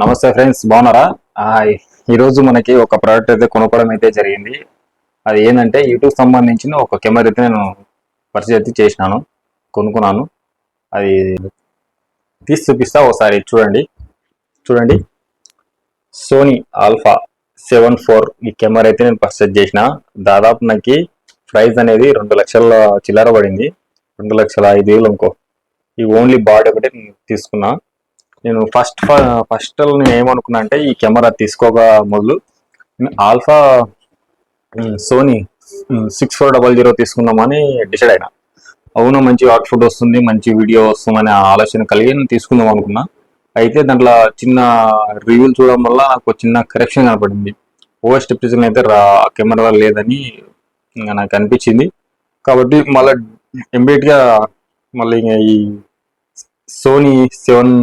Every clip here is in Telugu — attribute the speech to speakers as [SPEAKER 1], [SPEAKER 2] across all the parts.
[SPEAKER 1] నమస్తే ఫ్రెండ్స్ బాగున్నారా? ఈరోజు మనకి ఒక ప్రోడక్ట్ అయితే కొనుక్కోవడం అయితే జరిగింది. అది ఏంటంటే యూట్యూబ్ సంబంధించిన ఒక కెమెరా అయితే నేను పర్చేజ్ అయితే చేసినాను కొనుక్కున్నాను. అది తీసి చూపిస్తా ఒకసారి చూడండి. చూడండి. సోనీ ఆల్ఫా సెవెన్ ఫోర్ ఈ కెమెరా అయితే నేను పర్చేజ్ చేసిన. దాదాపు నాకు ప్రైస్ అనేది రెండు లక్షల చిల్లర పడింది. రెండు లక్షల ఐదు వేలు అనుకో. ఈ ఓన్లీ బాడీ ఒకటే నేను తీసుకున్నా. నేను ఫస్ట్ ఫస్ట్ నేను ఏమనుకున్నా అంటే ఈ కెమెరా తీసుకోక మొదలు. Alpha Sony six four double zero తీసుకుందామని డిసైడ్ అయినా. అవును మంచి అవుట్ఫుట్ వస్తుంది మంచి వీడియో వస్తుందనే ఆలోచన కలిగి నేను తీసుకుందాం అనుకున్నా. అయితే దాంట్లో చిన్న రివ్యూలు చూడడం వల్ల నాకు చిన్న కరెక్షన్ కనపడింది. ఓవర్ స్టెప్ అయితే రా కెమెరా లేదని నాకు అనిపించింది. కాబట్టి మళ్ళీ ఇమ్మీడియట్గా మళ్ళీ ఇంకా ఈ సోనీ సెవెన్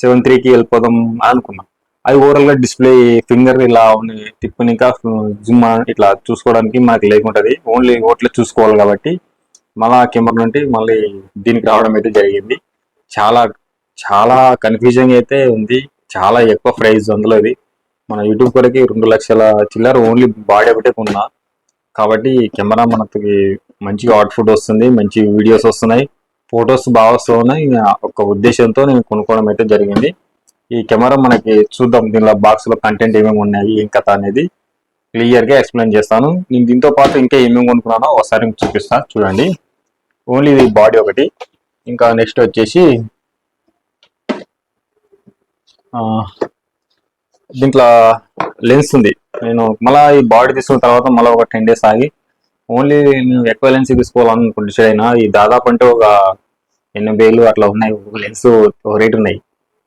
[SPEAKER 1] సెవెన్ త్రీకి వెళ్ళిపోదాం అనుకున్నా. అది ఓవరాల్గా డిస్ప్లే ఫింగర్ ఇలా ఉంది తిప్పిని ఇంకా జిమ్ ఇట్లా చూసుకోవడానికి మనకి లేకుంటది. ఓన్లీ ఓట్లే చూసుకోవాలి కాబట్టి మళ్ళా కెమెరా నుండి మళ్ళీ దీనికి రావడం అయితే జరిగింది. చాలా చాలా కన్ఫ్యూజన్ అయితే ఉంది. చాలా ఎక్కువ ప్రైస్ అందులో ఇది. మన యూట్యూబ్ కొరకి రెండు లక్షల చిల్లర ఓన్లీ బాడీ ఒకటే కొన్నా. కాబట్టి కెమెరా మనకి మంచిగా అవుట్ఫుట్ వస్తుంది మంచి వీడియోస్ వస్తున్నాయి. ఫొటోస్ బాగా వస్తున్నాయి ఒక ఉద్దేశంతో నేను కొనుక్కోవడం అయితే జరిగింది. ఈ కెమెరా మనకి చూద్దాం. దీనిలో బాక్స్లో కంటెంట్ ఏమేమి ఉన్నాయి? ఏం కథ అనేది క్లియర్గా ఎక్స్ప్లెయిన్ చేస్తాను. నేను దీంతో పాటు ఇంకా ఏమేమి కొనుక్కున్నానో ఒకసారి మీకు చూపిస్తాను చూడండి. ఓన్లీ ఇది బాడీ ఒకటి. ఇంకా నెక్స్ట్ వచ్చేసి దీంట్లో లెన్స్ ఉంది. నేను మళ్ళీ ఈ బాడీ తీసుకున్న తర్వాత మళ్ళీ ఒక టెన్ డేస్ ఆగి ఓన్లీ నేను ఎక్కువ లెన్స్ తీసుకోవాలనుకుంటే డిసైడ్ అయినా ఈ దాదాపు అంటే ఒక ఎన్నో వేలు అట్లా ఉన్నాయి లెన్స్ ఒక రేట్ ఉన్నాయి.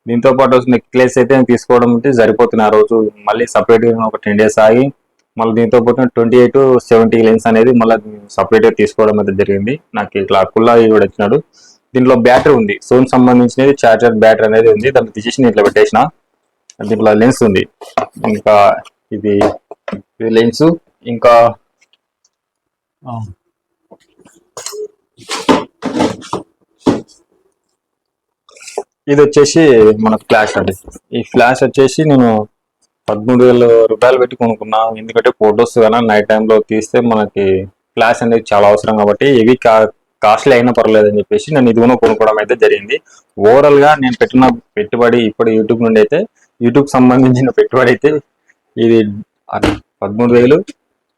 [SPEAKER 1] దీంతో పాటు నెక్లెస్ అయితే తీసుకోవడం అయితే సరిపోతుంది ఆ రోజు. మళ్ళీ సపరేట్గా ఒక టెన్ డేస్ ఆగి మళ్ళీ దీంతో పాటు ట్వంటీ ఎయిట్ సెవెంటీ లెన్స్ అనేది మళ్ళీ సపరేట్గా తీసుకోవడం అయితే జరిగింది. నాకు ఇట్లా కుల్లా కూడా వచ్చినాడు దీంట్లో బ్యాటరీ ఉంది. సోన్ సంబంధించినది చార్జర్ బ్యాటరీ అనేది ఉంది. దాన్ని తీసేసి నేను ఇట్లా పెట్టేసిన. దీంట్లో లెన్స్ ఉంది. ఇంకా ఇది లెన్స్ ఇంకా ఇది వచ్చేసి మన ఫ్లాష్ అండి. ఈ ఫ్లాష్ వచ్చేసి నేను పదమూడు వేల రూపాయలు పెట్టి కొనుక్కున్నా. ఎందుకంటే ఫొటోస్ కానీ నైట్ టైంలో తీస్తే మనకి ఫ్లాష్ అనేది చాలా అవసరం కాబట్టి ఇవి కా కాస్ట్లీ అయినా పర్లేదు అని చెప్పేసి నేను ఇది కూడా కొనుక్కోవడం అయితే జరిగింది. ఓవరాల్గా నేను పెట్టిన పెట్టుబడి ఇప్పుడు యూట్యూబ్ నుండి అయితే యూట్యూబ్ సంబంధించిన పెట్టుబడి అయితే ఇది పదమూడు వేలు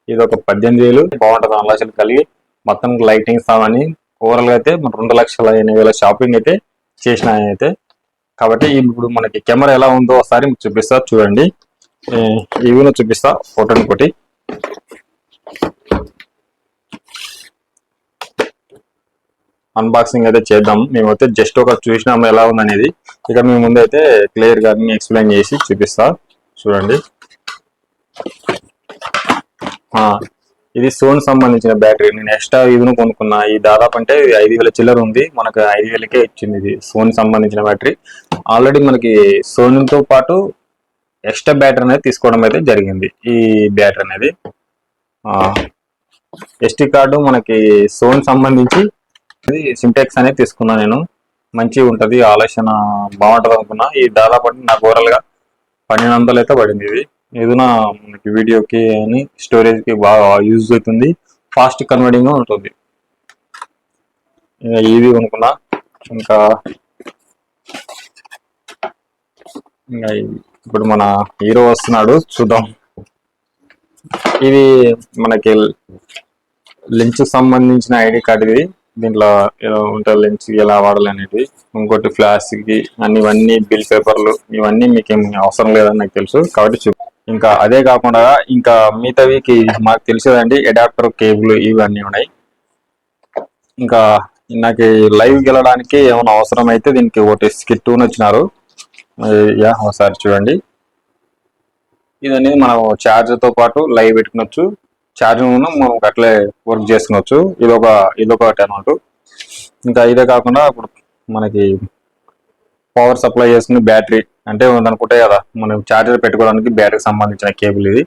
[SPEAKER 1] ఇది ఒక పద్దెనిమిది వేలు. బాగుంటుంది ఆలోచన కలిగి మొత్తం లైటింగ్స్ సామాన్ని ఓవరాల్గా అయితే మన రెండు లక్షల ఎనిమిది వేల షాపింగ్ అయితే చేసిన అయితే. కాబట్టి ఇప్పుడు మనకి కెమెరా ఎలా ఉందో ఒకసారి మీకు చూపిస్తా చూడండి. ఇవి చూపిస్తా ఫోటోని కొట్టి అన్బాక్సింగ్ అయితే చేద్దాం. మేమైతే జస్ట్ ఒక చూసినాము ఎలా ఉందనేది. ఇక మేము ముందు అయితే క్లియర్గా అన్ని ఎక్స్ప్లెయిన్ చేసి చూపిస్తా. చూడండి. ఇది సోన్ సంబంధించిన బ్యాటరీ. నేను ఎక్స్ట్రా ఇదిను కొనుక్కున్నా. ఈ దాదాపు అంటే ఐదు వేల చిల్లర ఉంది. మనకు ఐదు వేలకే ఇచ్చింది ఇది సోన్ సంబంధించిన బ్యాటరీ. ఆల్రెడీ మనకి సోన్తో పాటు ఎక్స్ట్రా బ్యాటరీ అనేది తీసుకోవడం అయితే జరిగింది. ఈ బ్యాటరీ అనేది. ఎస్టీ కార్డు మనకి సోన్ సంబంధించి ఇది సింటెక్స్ అనేది తీసుకున్నా నేను. మంచిగా ఉంటుంది. ఆలోచన బాగుంటుంది అనుకున్నా. ఈ దాదాపు అంటే నాకు ఓవరాల్ పన్నెండు వందలు అయితే పడింది ఇది. ఏదైనా మనకి వీడియోకి అని స్టోరేజ్కి బాగా యూజ్ అవుతుంది. ఫాస్ట్ కన్వర్టింగ్ ఉంటుంది. ఇంకా ఇది అనుకున్నా ఇంకా ఇంకా ఇప్పుడు మన హీరో వస్తున్నాడు చూద్దాం. ఇది మనకి లెన్స్ సంబంధించిన ఐడి కార్డ్ ఇది. దీంట్లో ఎలా ఉంటుంది లెన్స్ ఎలా వాడాలి అనేది ఇంకోటి ఫ్లాష్కి అన్ని ఇవన్నీ బిల్ పేపర్లు ఇవన్నీ మీకు ఏం అవసరం లేదని నాకు తెలుసు. కాబట్టి చూ ఇంకా అదే కాకుండా ఇంకా మిగతావికి మాకు తెలిసేదండి అడాప్టర్ కేబుల్ ఇవన్నీ ఉన్నాయి. ఇంకా నాకు లైవ్ వెళ్ళడానికి ఏమైనా అవసరం అయితే దీనికి ఒకటి స్కిట్ వచ్చినారు. యా ఒకసారి చూడండి. ఇది అనేది మనం ఛార్జర్తో పాటు లైవ్ పెట్టుకునొచ్చు. ఛార్జింగ్ మనం అట్లే వర్క్ చేసుకునొచ్చు. ఇది ఒక ఇది ఒక ఇంకా ఇదే కాకుండా ఇప్పుడు మనకి పవర్ సప్లై చేసుకునే బ్యాటరీ అంటే అనుకుంటే కదా మనం ఛార్జర్ పెట్టుకోవడానికి బ్యాటరీకి సంబంధించిన కేబుల్ ఇది.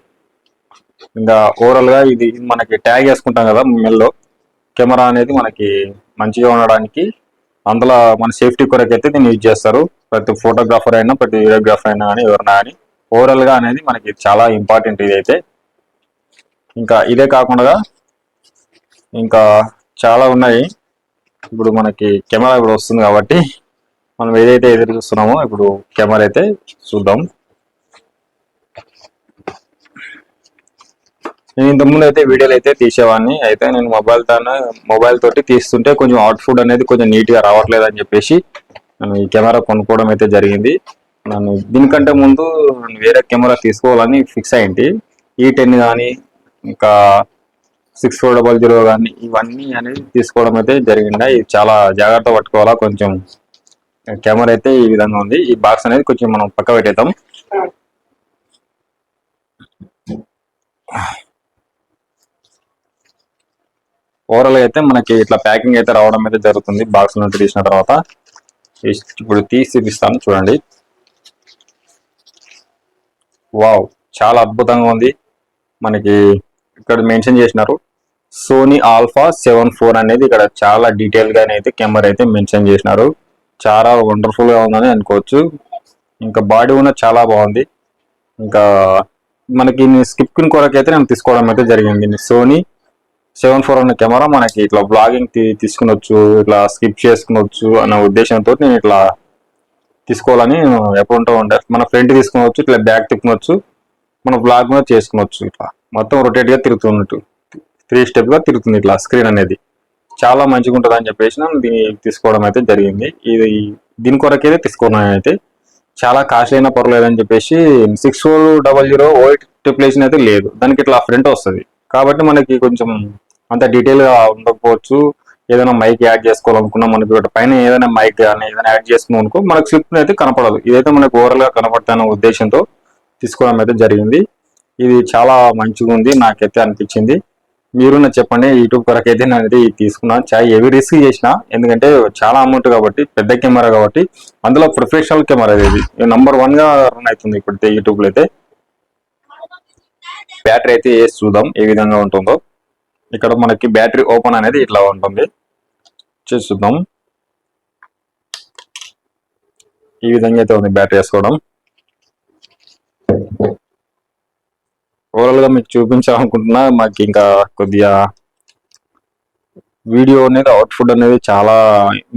[SPEAKER 1] ఇంకా ఓవరాల్గా ఇది మనకి ట్యాగ్ వేసుకుంటాం కదా మెల్లో. కెమెరా అనేది మనకి మంచిగా ఉండడానికి అందులో మన సేఫ్టీ కొరకు అయితే దీన్ని యూజ్ చేస్తారు. ప్రతి ఫోటోగ్రాఫర్ అయినా ప్రతి వీడియోగ్రాఫర్ అయినా కానీ ఎవరైనా కానీ. ఓవరాల్గా అనేది మనకి చాలా ఇంపార్టెంట్ ఇది అయితే ఇంకా ఇదే కాకుండా ఇంకా చాలా ఉన్నాయి. ఇప్పుడు మనకి కెమెరా కూడా వస్తుంది కాబట్టి మనం ఏదైతే ఎదురు చూస్తున్నామో ఇప్పుడు కెమెరా అయితే చూద్దాం. నేను ఇంతకుముందు అయితే వీడియోలు అయితే తీసేవాడిని. అయితే నేను మొబైల్తో మొబైల్ తోటి తీస్తుంటే కొంచెం అవుట్పుట్ అనేది కొంచెం నీట్గా రావట్లేదు అని చెప్పేసి నేను ఈ కెమెరా కొనుక్కోవడం అయితే జరిగింది. నన్ను దీనికంటే ముందు వేరే కెమెరా తీసుకోవాలని ఫిక్స్ అయింది. ఈ టెన్ కానీ ఇంకా సిక్స్ ఫోర్ డబల్ జీరో కానీ ఇవన్నీ అనేది తీసుకోవడం అయితే జరిగిందా? ఇది చాలా జాగ్రత్త పట్టుకోవాలా కొంచెం? కెమెరా అయితే ఈ విధంగా ఉంది. ఈ బాక్స్ అనేది కొంచెం మనం పక్క పెట్టేద్దాం. ఓవరాల్ అయితే మనకి ఇట్లా ప్యాకింగ్ అయితే రావడం అయితే జరుగుతుంది. బాక్స్ నుండి తీసిన తర్వాత ఇప్పుడు తీసి చూపిస్తాను చూడండి. వావ్ చాలా అద్భుతంగా ఉంది. మనకి ఇక్కడ మెన్షన్ చేసినారు. సోనీ ఆల్ఫా సెవెన్ ఫోర్ అనేది ఇక్కడ చాలా డీటెయిల్గా అయితే కెమెరా అయితే మెన్షన్ చేసినారు. చాలా వండర్ఫుల్గా ఉందని అనుకోవచ్చు. ఇంకా బాడీ ఉన్న చాలా బాగుంది. ఇంకా మనకి స్కిప్ కొరకు అయితే నేను తీసుకోవడం అయితే జరిగింది. సోనీ సెవెన్ ఫోర్ అనే కెమెరా మనకి ఇట్లా బ్లాగింగ్ తీసుకునొచ్చు ఇట్లా స్కిప్ చేసుకునొచ్చు అన్న ఉద్దేశంతో నేను ఇట్లా తీసుకోవాలని నేను ఎప్పుడు ఉంటే మన ఫ్రంట్ తీసుకునొచ్చు ఇట్లా బ్యాక్ తిప్పుకోవచ్చు మన బ్లాగ్ కూడా చేసుకునొచ్చు ఇట్లా. మొత్తం రొటేట్గా తిరుగుతున్నట్టు. త్రీ స్టెప్గా తిరుగుతుంది ఇట్లా స్క్రీన్ అనేది. చాలా మంచిగా ఉంటుంది అని చెప్పేసి నేను దీన్ని తీసుకోవడం అయితే జరిగింది. ఇది దీని కొరకైతే తీసుకున్నాను అయితే. చాలా కాస్ట్లీ అయినా పర్లేదు అని చెప్పేసి సిక్స్ ఫోర్ డబల్ జీరో ఓయిట్ ట్రిప్లేషన్ అయితే లేదు. దానికి ఇట్లా ఫ్రంట్ వస్తుంది. కాబట్టి మనకి కొంచెం అంత డీటెయిల్గా ఉండకపోవచ్చు. ఏదైనా మైక్ యాడ్ చేసుకోవాలనుకున్నా మనకి పైన ఏదైనా మైక్ కానీ ఏదైనా యాడ్ చేసుకున్నాం అనుకో మనకు స్లిప్ అయితే కనపడదు. ఇదైతే మనకు ఓవరాల్గా గా ఉద్దేశంతో తీసుకోవడం అయితే జరిగింది. ఇది చాలా మంచిగా ఉంది. నాకైతే అనిపించింది. మీరు నాకు చెప్పండి యూట్యూబ్ కొరకు అయితే నేను అయితే ఇది తీసుకున్నాను చాలా హెవీ రిస్క్ చేసిన ఎందుకంటే చాలా అమౌంట్ కాబట్టి పెద్ద కెమెరా కాబట్టి అందులో ప్రొఫెషనల్ కెమెరా ఇది. నంబర్ వన్గా రన్ అవుతుంది ఇప్పుడైతే యూట్యూబ్లో అయితే. బ్యాటరీ అయితే వేసి చూద్దాం ఏ విధంగా ఉంటుందో. ఇక్కడ మనకి బ్యాటరీ ఓపెన్ అనేది ఇట్లా ఉంటుంది. చేసి చూద్దాం. ఈ విధంగా అయితే ఉంది బ్యాటరీ వేసుకోవడం. ఓవరాల్గా మీకు చూపించాలనుకుంటున్నా మాకు ఇంకా కొద్దిగా వీడియో అనేది అవుట్పుట్ అనేది చాలా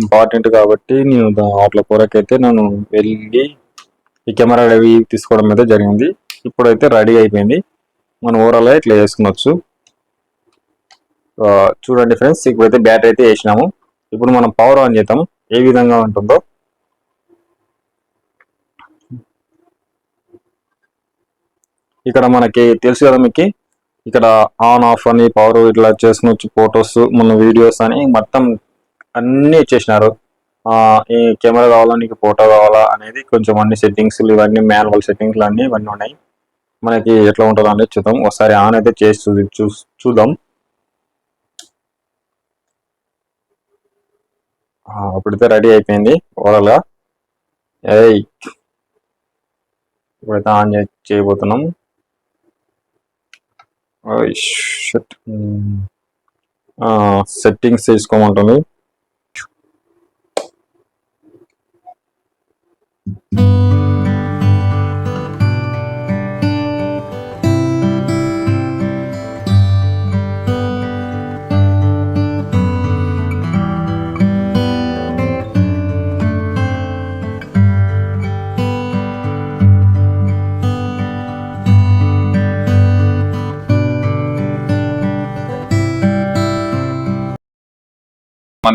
[SPEAKER 1] ఇంపార్టెంట్ కాబట్టి నేను దా- వాటి కొరకైతే నేను వెళ్ళి ఈ కెమెరా అవి తీసుకోవడం అయితే జరిగింది. ఇప్పుడైతే రెడీ అయిపోయింది. మనం ఓవరాల్ ఇట్లా చేసుకునొచ్చు. చూడండి ఫ్రెండ్స్ ఇప్పుడైతే బ్యాటరీ అయితే వేసినాము. ఇప్పుడు మనం పవర్ ఆన్ చేద్దాం. ఏ విధంగా ఉంటుందో ఇక్కడ మనకి తెలుసు కదా మీకు. ఇక్కడ ఆన్ ఆఫ్ అని పవర్ ఇట్లా చేసుకుని ఫొటోస్ మన వీడియోస్ అని మొత్తం అన్ని ఇచ్చేసినారు ఈ కెమెరా కావాలా నీకు ఫోటో కావాలా అనేది కొంచెం అన్ని సెట్టింగ్స్ ఇవన్నీ మాన్యువల్ సెట్టింగ్స్ అన్ని ఇవన్నీ ఉన్నాయి. మనకి ఎట్లా ఉంటుందో అనేది చూద్దాం. ఒకసారి ఆన్ అయితే చేసి చూ- చూ- చూద్దాం. అప్పుడైతే రెడీ అయిపోయింది ఓవరాల్గా ఏయ్ ఇప్పుడైతే ఆన్ చేయబోతున్నాం. చే- చేయబోతున్నాం సెట్టింగ్స్ తీసుకోమంటుంది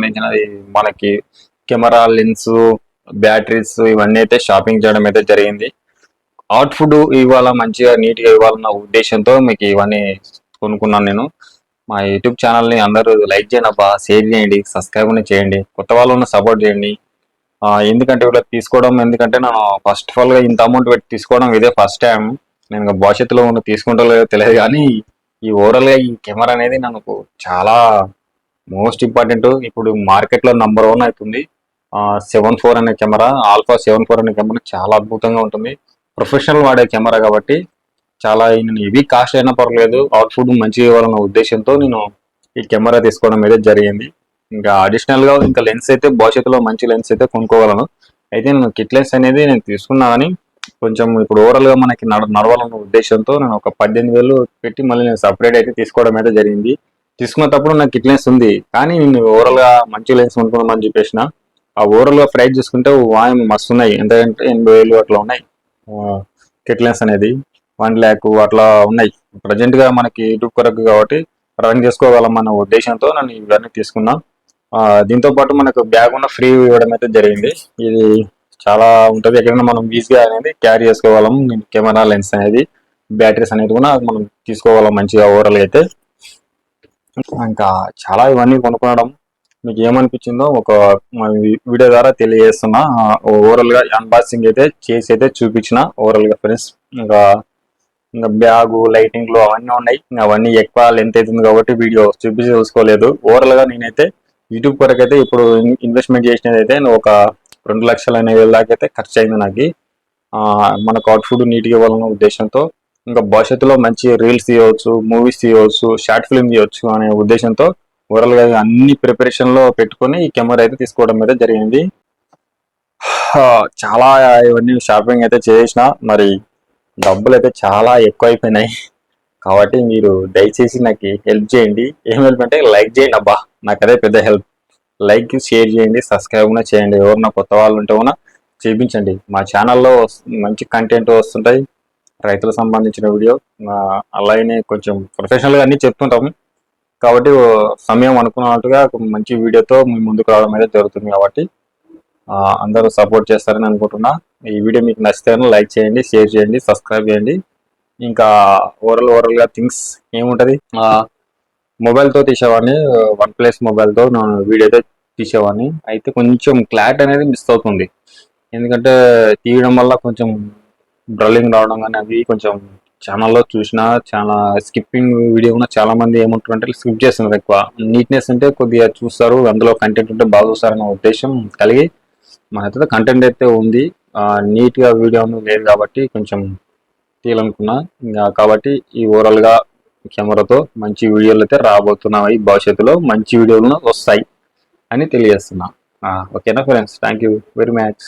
[SPEAKER 1] సంబంధించినది. మనకి కెమెరా లెన్స్ బ్యాటరీస్ ఇవన్నీ అయితే షాపింగ్ చేయడం అయితే జరిగింది. అవుట్పుట్ ఇవాళ మంచిగా నీట్గా ఇవ్వాలన్న ఉద్దేశంతో మీకు ఇవన్నీ కొనుక్కున్నాను నేను. మా యూట్యూబ్ ఛానల్ని అందరూ లైక్ చేయండి అబ్బా షేర్ చేయండి సబ్స్క్రైబ్ చేయండి. కొత్త వాళ్ళని సపోర్ట్ చేయండి. ఎందుకంటే ఇలా తీసుకోవడం ఎందుకంటే నేను ఫస్ట్ ఆఫ్ ఆల్గా ఇంత అమౌంట్ పెట్టి తీసుకోవడం ఇదే ఫస్ట్ టైం నేను భవిష్యత్తులో ఉన్న తీసుకుంటా లేదో తెలియదు కానీ ఈ ఓవరాల్గా ఈ కెమెరా అనేది నాకు చాలా మోస్ట్ ఇంపార్టెంట్. ఇప్పుడు మార్కెట్లో నంబర్ వన్ అవుతుంది. సెవెన్ ఫోర్ అనే కెమెరా ఆల్ఫా సెవెన్ ఫోర్ అనే కెమెరా చాలా అద్భుతంగా ఉంటుంది. ప్రొఫెషనల్ వాడే కెమెరా కాబట్టి చాలా నేను ఇవి కాస్ట్ అయినా పర్లేదు అవుట్ఫుడ్ మంచిగా ఇవ్వాలన్న ఉద్దేశంతో నేను ఈ కెమెరా తీసుకోవడం అయితే జరిగింది. ఇంకా అడిషనల్గా ఇంకా లెన్స్ అయితే భవిష్యత్తులో మంచి లెన్స్ అయితే కొనుక్కోగలను. అయితే నేను కిట్ లెన్స్ అనేది నేను తీసుకున్నా కానీ కొంచెం ఇప్పుడు ఓవరాల్గా మనకి నడవాలన్న ఉద్దేశంతో నేను ఒక పద్దెనిమిది వేలు పెట్టి మళ్ళీ నేను సపరేట్ అయితే తీసుకోవడం అయితే జరిగింది. తీసుకున్నప్పుడు నాకు కిట్లెన్స్ ఉంది. కానీ నేను ఓవరాల్గా మంచి లెన్స్ కొనుక్కుందామని చెప్పేసిన. ఆ ఓవరాల్గా ప్రైస్ చూసుకుంటే వాయం మస్తు ఉన్నాయి. ఎంతంటే ఎనభై వేలు అట్లా ఉన్నాయి. కిట్లెన్స్ అనేది వన్ ల్యాక్ అట్లా ఉన్నాయి. ప్రజెంట్గా మనకి యూట్యూబ్ కొరకు కాబట్టి రన్ చేసుకోగలం అన్న ఉద్దేశంతో నేను ఇవన్నీ తీసుకున్నా. దీంతో పాటు మనకు బ్యాగ్ ఉన్న ఫ్రీ ఇవ్వడం అయితే జరిగింది. ఇది చాలా ఉంటుంది. ఎక్కడైనా మనం ఈజీగా అనేది క్యారీ చేసుకోగలం. కెమెరా లెన్స్ అనేది బ్యాటరీస్ అనేది కూడా మనం తీసుకోగలం మంచిగా ఓవరాల్ అయితే. ఇంకా చాలా ఇవన్నీ కొనుక్కోవడం మీకు ఏమనిపించిందో ఒక వీడియో ద్వారా తెలియజేస్తున్నా. ఓవరాల్గా అన్బాక్సింగ్ అయితే చేసి అయితే చూపించిన ఓవరాల్గా ఫ్రెండ్స్. ఇంకా ఇంకా బ్యాగు లైటింగ్లు అవన్నీ ఉన్నాయి. అవన్నీ ఎక్కువ లెంత్ అవుతుంది కాబట్టి వీడియో చూపించి చూసుకోలేదు. ఓవరాల్గా నేనైతే యూట్యూబ్ వరకు అయితే ఇప్పుడు ఇన్వెస్ట్మెంట్ చేసినది అయితే ఒక రెండు లక్షల ఎనభై వేల దాకా అయితే ఖర్చు అయింది నాకు. మనకు అవుట్ ఫుడ్ నీట్గా ఇవ్వాలన్న ఉద్దేశంతో ఇంకా భవిష్యత్తులో మంచి రీల్స్ తీయవచ్చు మూవీస్ తీయవచ్చు షార్ట్ ఫిల్మ్ తీయవచ్చు అనే ఉద్దేశంతో ఓవరాల్గా అన్ని ప్రిపరేషన్లో పెట్టుకొని ఈ కెమెరా అయితే తీసుకోవడం అయితే జరిగింది. చాలా ఇవన్నీ షాపింగ్ అయితే చేసిన మరి డబ్బులు అయితే చాలా ఎక్కువ అయిపోయినాయి కాబట్టి మీరు దయచేసి నాకు హెల్ప్ చేయండి. ఏం హెల్ప్ అంటే లైక్ చేయండి అబ్బా నాకు అదే పెద్ద హెల్ప్ లైక్ షేర్ చేయండి సబ్స్క్రైబ్ కూడా చేయండి. ఎవరన్నా కొత్త వాళ్ళు ఉంటే కూడా చూపించండి. మా ఛానల్లో మంచి కంటెంట్ వస్తుంటాయి. రైతులకు సంబంధించిన వీడియో. అలాగే కొంచెం ప్రొఫెషనల్గా అన్నీ చెప్తుంటాము. కాబట్టి సమయం అనుకున్నట్టుగా మంచి వీడియోతో మీ ముందుకు రావడం అయితే జరుగుతుంది కాబట్టి అందరూ సపోర్ట్ చేస్తారని అనుకుంటున్నా. ఈ వీడియో మీకు నచ్చితే లైక్ చేయండి షేర్ చేయండి సబ్స్క్రైబ్ చేయండి. ఇంకా ఓవరాల్ ఓవరాల్గా థింగ్స్ ఏముంటుంది? మొబైల్తో తీసేవాడిని వన్ ప్లస్ మొబైల్తో నేను వీడియో అయితే తీసేవాడిని. అయితే కొంచెం క్లారిటీ అనేది మిస్ అవుతుంది. ఎందుకంటే తీయడం వల్ల కొంచెం డ్రల్లింగ్ రావడం కానీ అవి కొంచెం ఛానల్లో చూసిన చాలా స్కిప్పింగ్ వీడియో కూడా చాలా మంది ఏమంటారు స్కిప్ చేస్తున్నారు ఎక్కువ. నీట్నెస్ అంటే కొద్దిగా చూస్తారు అందులో కంటెంట్ ఉంటే బాగా చూస్తారనే ఉద్దేశం కలిగి మన అయితే కంటెంట్ అయితే ఉంది. నీట్గా వీడియో లేదు కాబట్టి కొంచెం తీయాలనుకున్నా. ఇంకా కాబట్టి ఈ ఓవరాల్గా కెమెరాతో మంచి వీడియోలు అయితే రాబోతున్నాయి. భవిష్యత్తులో మంచి వీడియోలు వస్తాయి అని తెలియజేస్తున్నా. ఓకేనా friends thank you very much